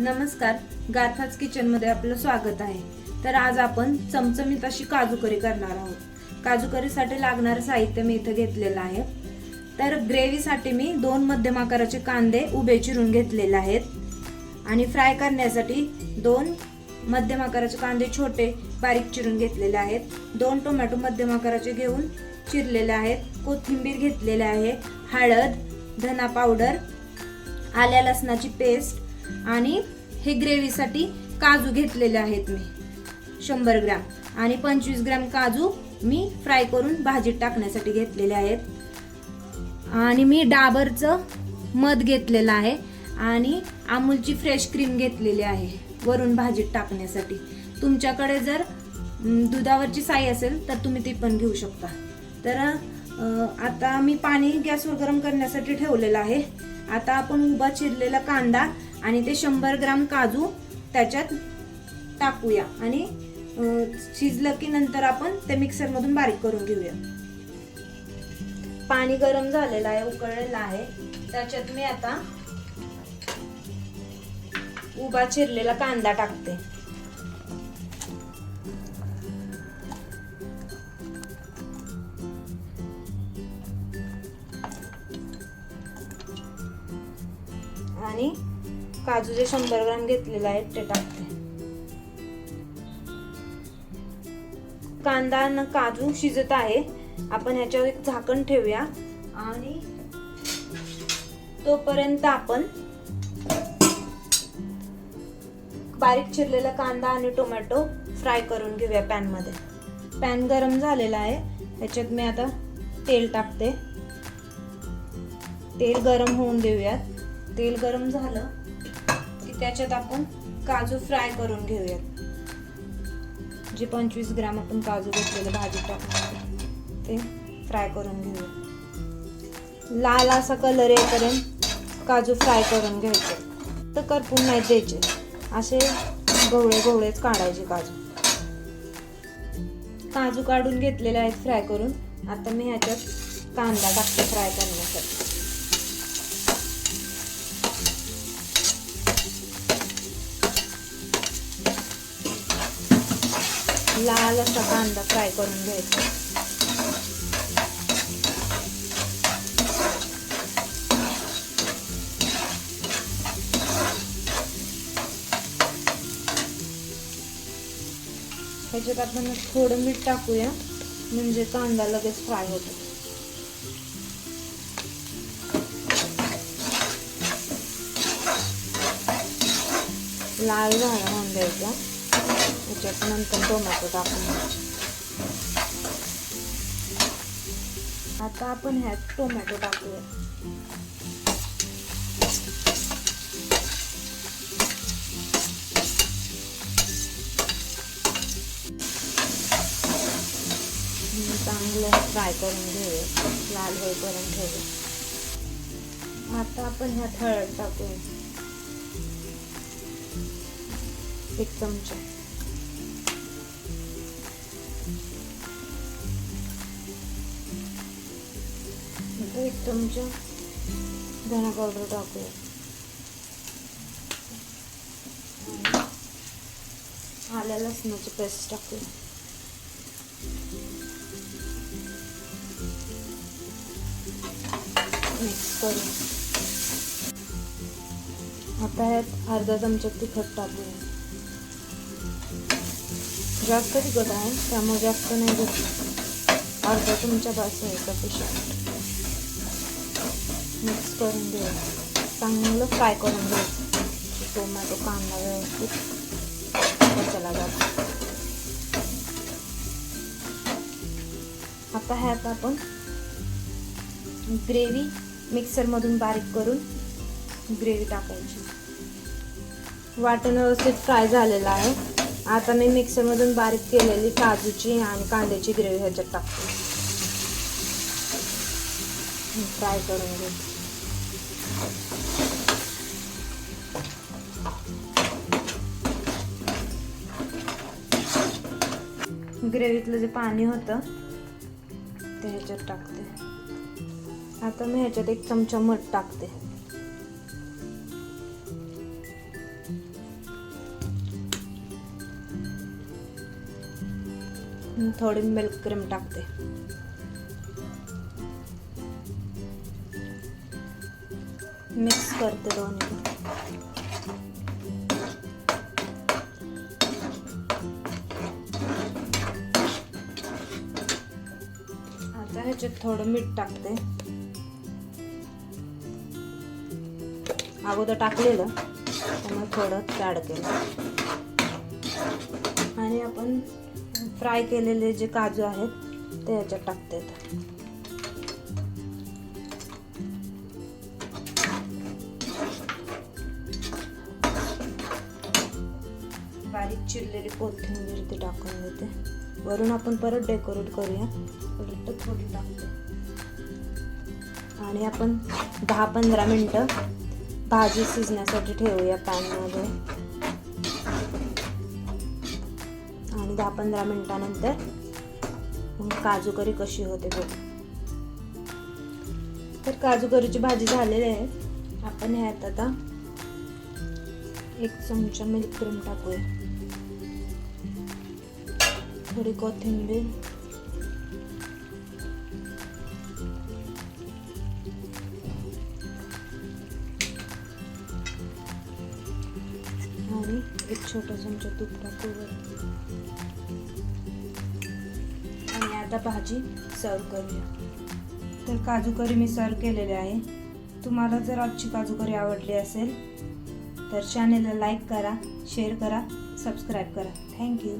नमस्कार गाथाच किचनमध्ये आपलं स्वागत आहे. तर आज आपण चमचमीत अशी काजू करी करणार आहोत. काजू करीसाठी लागणारं साहित्य मी इथं घेतलेलं आहे. तर ग्रेव्हीसाठी मी दोन मध्यम आकाराचे कांदे उभे चिरून घेतलेले आहेत. आणि फ्राय करण्यासाठी दोन मध्यम आकाराचे कांदे छोटे बारीक चिरून घेतलेले आहेत. दोन टोमॅटो मध्यम आकाराचे घेऊन चिरलेले आहेत. कोथिंबीर घेतलेले आहे हळद धना पावडर आल्या लसणाची पेस्ट आणि हे ग्रेव्हीसाठी काजू घेतलेले आहेत मी. शंभर ग्रॅम. आणि पंचवीस ग्रॅम काजू मी फ्राय करून भाजीत टाकण्यासाठी घेतलेले आहेत. आणि मी डाबरचं मध घेतलेलं आहे आणि अमूलची फ्रेश क्रीम घेतलेली आहे वरून भाजीत टाकण्यासाठी. तुमच्याकडे जर दुधावरची साई असेल तर तुम्ही ती पण घेऊ शकता. तर आता मी पाणी गॅसवर गरम करण्यासाठी ठेवलेलं आहे. आता आपण उभा चिरलेला कांदा आणि ते शंभर ग्राम काजू त्याच्यात टाकूया. आणि शिजलं की नंतर आपण ते मिक्सरमधून बारीक करून घेऊया. पाणी गरम झालेलं आहे उकळलेलं आहे. त्याच्यात मी आता उभा चिरलेला कांदा टाकते. आणि काजू जे शंभर ग्राम घेतलेले आहेत ते टाकते. कांदा आणि काजू शिजत आहे. आपण ह्याच्यावर एक झाकण ठेवूया. आणि तोपर्यंत आपण बारीक चिरलेला कांदा आणि टोमॅटो फ्राय करून घेऊया पॅनमध्ये. पॅन गरम झालेला आहे. ह्याच्यात मी आता तेल टाकते. तेल गरम होऊन देऊयात. तेल गरम झालं त्याच्यात आपण काजू फ्राय करून घेऊयात. जे पंचवीस ग्राम आपण काजू घेतलेले भाजी टाकणार ते फ्राय करून घेऊया लाल असा कलर येईपर्यंत काजू फ्राय करून घ्यायचे. तर करपून नाही द्यायचे. असे गवळे गवळेच काढायचे काजू. काजू काढून घेतलेले आहेत फ्राय करून. आता मी ह्याच्यात कांदा टाकते फ्राय करण्यासाठी. लाल असा कांदा फ्राय करून घ्यायचा. ह्याच्यात आपण थोडं मीठ टाकूया म्हणजे कांदा लगेच फ्राय होतो. लाल झाला म्हणून द्यायचा त्याच्यात नंतर टोमॅटो टाकून द्यायचे. आता आपण ह्यात टोमॅटो टाकूया हम्म, चांगलं फ्राय करून घेऊया लाल होईपर्यंत ठेवूया आता आपण ह्यात हळद टाकूया एक चमचा आता एक चमचा धना पावडर टाकूया. आल्या लसणाची पेस्ट टाकूया. मिक्स करू आता यात अर्धा चमचा तिखट टाकूया. जास्त तिखट आहे त्यामुळे जास्त नाही घेत. अर्धा तुमच्या बास आहे सफिशियंट मिक्स करून देऊ. चांगलं फ्राय करून घ्यायचं टोमॅटो कांदा व्यवस्थित. त्याला जातो. आता ह्यात आपण ग्रेव्ही मिक्सरमधून बारीक करून ग्रेव्ही टाकायची. वाटण व्यवस्थित फ्राय झालेलं आहे. आता मी मिक्सरमधून बारीक केलेली काजूची आणि कांद्याची ग्रेव्ही ह्याच्यात टाकते. फ्राय करून घेऊ ग्रेव्हीतलं जे पाणी होतं ते ह्याच्यात टाकते. आता मी ह्याच्यात एक चमचा मध टाकते. थोडी मिल्क क्रीम टाकते. मिक्स करते दोन्ही. आता ह्याच्यात थोडं मीठ टाकते. अगोदर टाकलेलं त्यामुळे थोडं ॲड केलं. आणि आपण फ्राय केलेले जे काजू आहेत ते याच्यात टाकते बारीक चिरलेली कोथिंबीर ती टाकून देते वरून आपण परत डेकोरेट करूया. परत थोडी टाकते. आणि आपण दहा पंधरा मिनटं भाजी शिजण्यासाठी ठेवूया पॅनमध्ये. आणि दहा पंधरा मिनटानंतर मग काजू करी कशी होते बघ. तर काजू करीची भाजी झालेली आहे. आपण ह्यात आता एक चमचा मिल्क क्रीम टाकूया. थोडी कोथिंबीर. एक छोटा चमचा तूप टाकू आणि आता भाजी सर्व करूया. तर काजू करी मी सर्व केलेले आहे. तुम्हाला जर आजची काजू करी आवडली असेल तर चॅनेलला लाईक करा शेअर करा सबस्क्राईब करा. थँक्यू